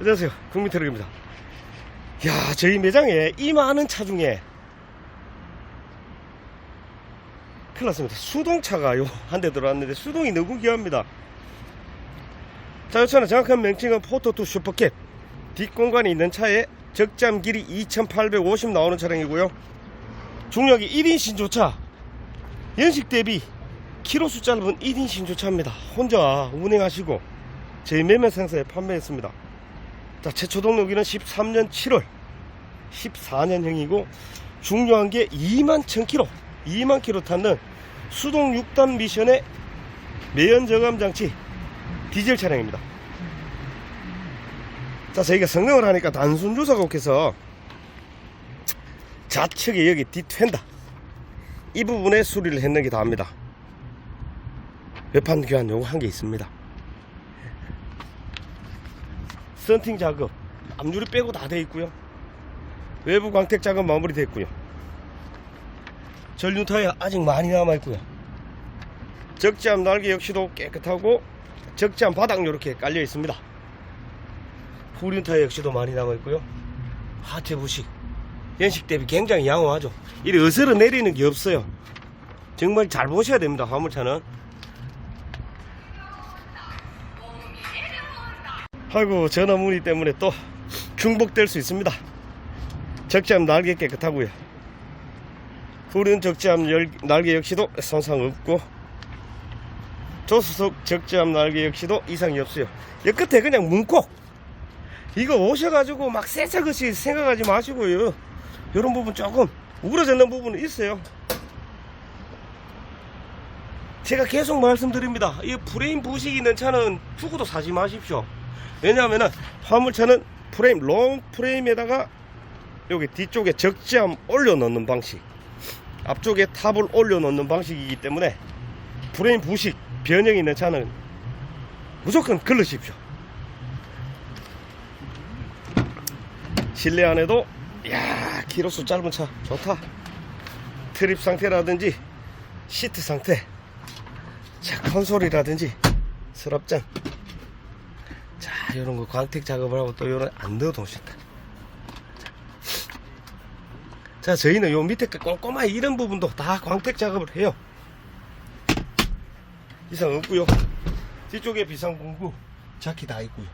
안녕하세요. 국민트럭입니다. 야, 저희 매장에 이 많은 차 중에 큰일 났습니다. 수동차가 요 한 대 들어왔는데 수동이 너무 귀합니다. 자, 이 차는 정확한 명칭은 포토2 슈퍼캡. 뒷공간이 있는 차에 적잠 길이 2850 나오는 차량이고요. 중력이 1인 신조차. 연식 대비 키로수 짧은 1인 신조차입니다. 혼자 운행하시고 저희 매매 상사에 판매했습니다. 자, 최초동 여기는 13년 7월 14년형이고 중요한 게 2만 1000km 2만 km 타는 수동 6단 미션의 매연 저감 장치 디젤 차량입니다. 자, 저희가 성능을 하니까 단순 조사곡해서 좌측에 여기 뒤트핸다 이 부분에 수리를 했는 게 다합니다. 외판 교환 요거 한 게 있습니다. 썬팅 작업 앞유리 빼고 다 돼 있고요. 외부 광택 작업 마무리 됐고요. 전륜 타이어 아직 많이 남아 있고요. 적재함 날개 역시도 깨끗하고 적재함 바닥 이렇게 깔려 있습니다. 후륜 타이어 역시도 많이 남아 있고요. 하체 부식 연식 대비 굉장히 양호하죠. 이래 어스러 내리는 게 없어요. 정말 잘 보셔야 됩니다. 화물차는. 아이고 전화 문의 때문에 또 중복될 수 있습니다. 적재함 날개 깨끗하고요. 후륜 적재함 열- 날개 역시도 손상 없고 조수석 적재함 날개 역시도 이상이 없어요. 이 끝에 그냥 문콕 이거 오셔가지고 막 새싹없이 생각하지 마시고요. 이런 부분 조금 우그러졌는 부분은 있어요. 제가 계속 말씀드립니다. 이 프레임 부식 있는 차는 죽어도 사지 마십시오. 왜냐하면 화물차는 프레임 롱 프레임에다가 여기 뒤쪽에 적재함 올려 넣는 방식 앞쪽에 탑을 올려 넣는 방식이기 때문에 프레임 부식 변형 있는 차는 무조건 걸르십시오. 실내 안에도 야 키로수 짧은 차 좋다. 트립 상태라든지 시트 상태 자 콘솔이라든지 서랍장. 자, 이런 거 광택 작업을 하고 또 이런 안 넣어 놓으셨다. 자, 저희는 요 밑에 거 꼼꼼하게 이런 부분도 다 광택 작업을 해요. 이상 없고요. 뒤쪽에 비상공구 자키 다 있고요.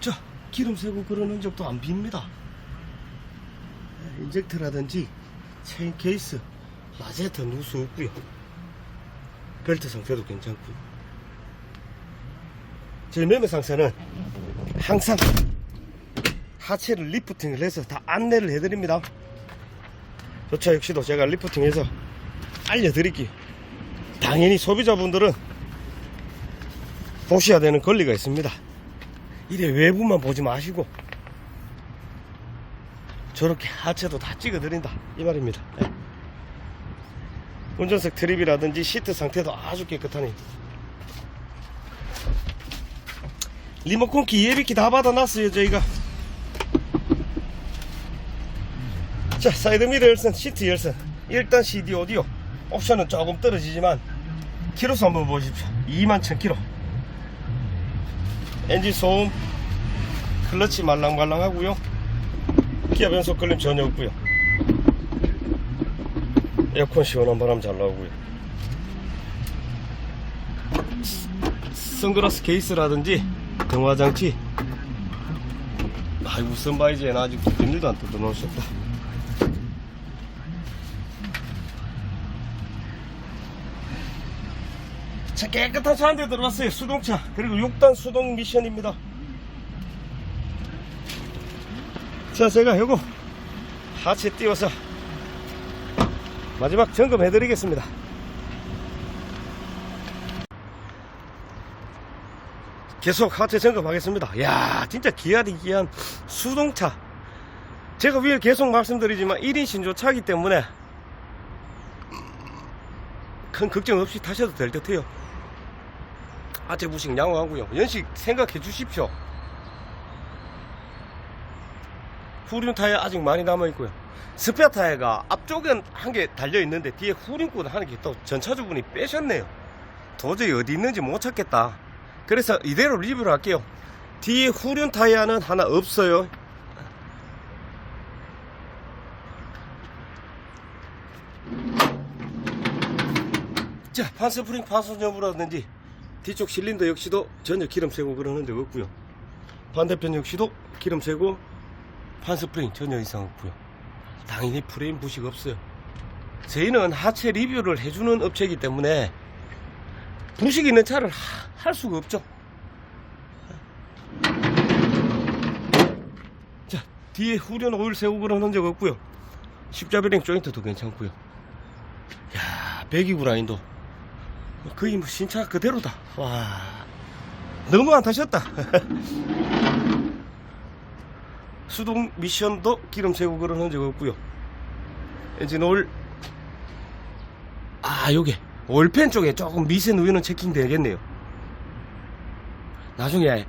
자, 기름 새고 그런 흔적도 안 빕니다. 인젝터라든지 체인 케이스, 라제트 누수 없고요. 벨트 상태도 괜찮고요. 저희 매매 상사는 항상 하체를 리프팅을 해서 다 안내를 해드립니다. 저 차 역시도 제가 리프팅해서 알려드릴게요. 당연히 소비자분들은 보셔야 되는 권리가 있습니다. 이래 외부만 보지 마시고 저렇게 하체도 다 찍어드린다 이 말입니다. 예. 운전석 트립이라든지 시트 상태도 아주 깨끗하니 리모컨 키 예비키 다 받아놨어요 저희가. 자 사이드 미러 열선 시트 열선. 1단 CD 오디오. 옵션은 조금 떨어지지만 키로수 한번 보십시오. 21,000km 엔진 소음 클러치 말랑말랑 하고요. 기아 변속 걸림 전혀 없고요 에어컨 시원한 바람 잘 나오고요. 선글라스 케이스라든지 등화 장치. 아이고 선바이즈에는 아직 비닐도 안 뜯어 놓으셨다. 차 깨끗한 차 한 대 들어왔어요. 수동차. 그리고 6단 수동 미션입니다. 자, 제가 요거 하체 띄워서 마지막 점검해 드리겠습니다. 계속 하체 점검하겠습니다. 야 진짜 기아디 기한 수동차. 제가 위에 계속 말씀드리지만 1인 신조차기 때문에 큰 걱정 없이 타셔도 될 듯해요. 하체 부식 양호하고요. 연식 생각해 주십시오. 후륜 타이어 아직 많이 남아 있고요. 스페어 타이어가 앞쪽은 한개 달려 있는데 뒤에 후륜권 하는 게 또 전차주분이 빼셨네요. 도저히 어디 있는지 못 찾겠다. 그래서 이대로 리뷰를 할게요. 뒤에 후륜 타이어는 하나 없어요. 자, 판스프링 파손 여부라든지 뒤쪽 실린더 역시도 전혀 기름 새고 그러는 데 없고요. 반대편 역시도 기름 새고 판스프링 전혀 이상 없고요. 당연히 프레임 부식 없어요. 저희는 하체 리뷰를 해주는 업체이기 때문에 부식 있는 차를 하- 할 수가 없죠. 자, 뒤에 후륜 오일 세우고 그러는 적 없고요. 십자베링 조인트도 괜찮고요. 야, 배기구 라인도 거의 뭐 신차 그대로다. 와, 너무 안 타셨다. 수동 미션도 기름 세우고 그러는 적 없고요. 엔진 오일 아 요게 올펜 쪽에 조금 미세 누유는 체킹 되겠네요. 나중에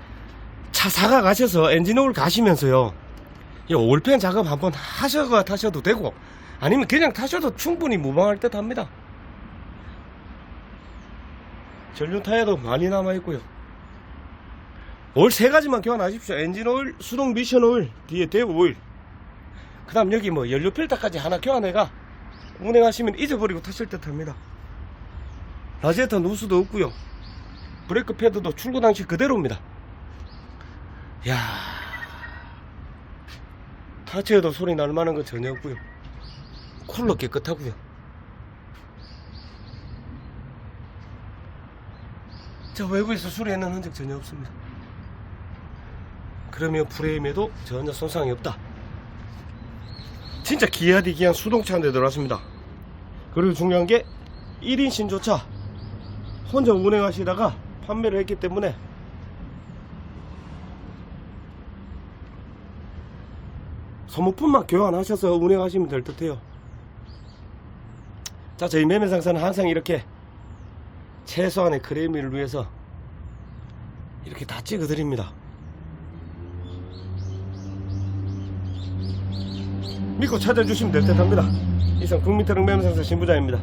차 사가 가셔서 엔진 오일 가시면서요. 이 올펜 작업 한번 하셔가 타셔도 되고 아니면 그냥 타셔도 충분히 무방할 듯 합니다. 전륜 타이어도 많이 남아 있고요 올세 가지만 교환하십시오 엔진 오일, 수동 미션 오일, 뒤에 대우 오일 그 다음 여기 뭐 연료 필터까지 하나 교환해가 운행하시면 잊어버리고 타실 듯 합니다. 라제타 누수도 없고요. 브레이크 패드도 출고 당시 그대로입니다. 야 하체에도 소리 날 만한 건 전혀 없고요. 쿨러 깨끗하고요. 자 외부에서 수리해놓은 흔적 전혀 없습니다. 그러면 프레임에도 전혀 손상이 없다. 진짜 기아디 기한 수동차 한 대 들어왔습니다. 그리고 중요한 게 1인 신조차 혼자 운행하시다가 판매를 했기 때문에 소모품만 교환하셔서 운행하시면 될 듯해요. 자, 저희 매매 상사는 항상 이렇게 최소한의 크레미를 위해서 이렇게 다 찍어드립니다. 믿고 찾아주시면 될 듯 합니다. 이상 국민트럭 매매상사 신부장입니다.